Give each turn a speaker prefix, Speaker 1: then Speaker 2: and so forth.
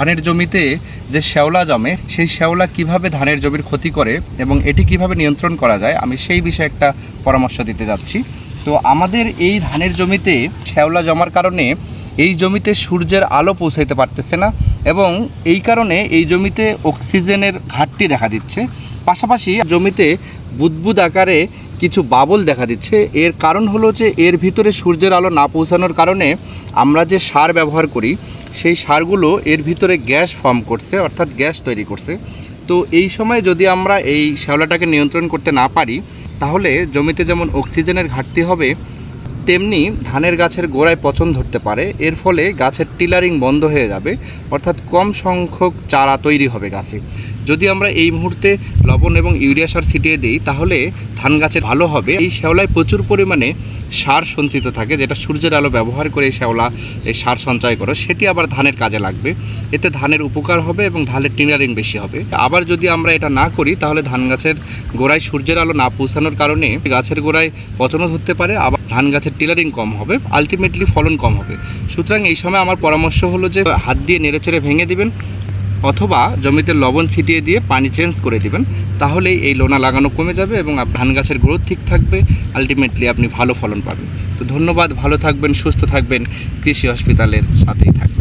Speaker 1: ধানের জমিতে যে শ্যাওলা জমে, সেই শ্যাওলা কীভাবে ধানের জমির ক্ষতি করে এবং এটি কীভাবে নিয়ন্ত্রণ করা যায়, আমি সেই বিষয়ে একটা পরামর্শ দিতে যাচ্ছি। তো আমাদের এই ধানের জমিতে শ্যাওলা জমার কারণে এই জমিতে সূর্যের আলো পৌঁছাইতে পারতেছে না এবং এই কারণে এই জমিতে অক্সিজেনের ঘাটতি দেখা দিচ্ছে। পাশাপাশি জমিতে বুদবুদ আকারে কিছু বাবল দেখা দিচ্ছে। এর কারণ হলো যে, এর ভিতরে সূর্যের আলো না পৌঁছানোর কারণে আমরা যে সার ব্যবহার করি, সেই সারগুলো এর ভিতরে গ্যাস ফর্ম করছে, অর্থাৎ গ্যাস তৈরি করছে। তো এই সময় যদি আমরা এই শ্যাওলাটাকে নিয়ন্ত্রণ করতে না পারি, তাহলে জমিতে যেমন অক্সিজেনের ঘাটতি হবে, তেমনি ধানের গাছের গোড়ায় পচন ধরতে পারে। এর ফলে গাছের টিলারিং বন্ধ হয়ে যাবে, অর্থাৎ কম সংখ্যক চারা তৈরি হবে গাছে। যদি আমরা এই মুহূর্তে লবণ এবং ইউরিয়া সার ছিটিয়ে দিই, তাহলে ধান গাছের ভালো হবে। এই শ্যাওলায় প্রচুর পরিমাণে সার সঞ্চিত থাকে, যেটা সূর্যের আলো ব্যবহার করে শ্যাওলা, এই সার সঞ্চয় করো। সেটি আবার ধানের কাজে লাগবে। এতে ধানের উপকার হবে এবং ধানের টিনারিং বেশি হবে। আবার যদি আমরা এটা না করি, তাহলে ধান গাছের গোড়ায় সূর্যের আলো না পৌঁছানোর কারণে গাছের গোড়ায় পচনও ধরতে পারে, আবার ধান গাছের টিলারিং কম হবে আলটিমেটলি ফলন কম হবে। সুতরাং এই সময় আমার পরামর্শ হলো যে হাত দিয়ে নেড়েচেড়ে ভেঙে দিবেন অথবা জমিতে লবণ ছিটিয়ে দিয়ে পানি চেঞ্জ করে দিবেন, তাহলেই এই লোনা লাগানো কমে যাবে এবং ধান গাছের গ্রোথ ঠিক থাকবে। আলটিমেটলি আপনি ভালো ফলন পাবেন। তো ধন্যবাদ, ভালো থাকবেন, সুস্থ থাকবেন। কৃষি হসপিটালের সাথেই থাকবেন।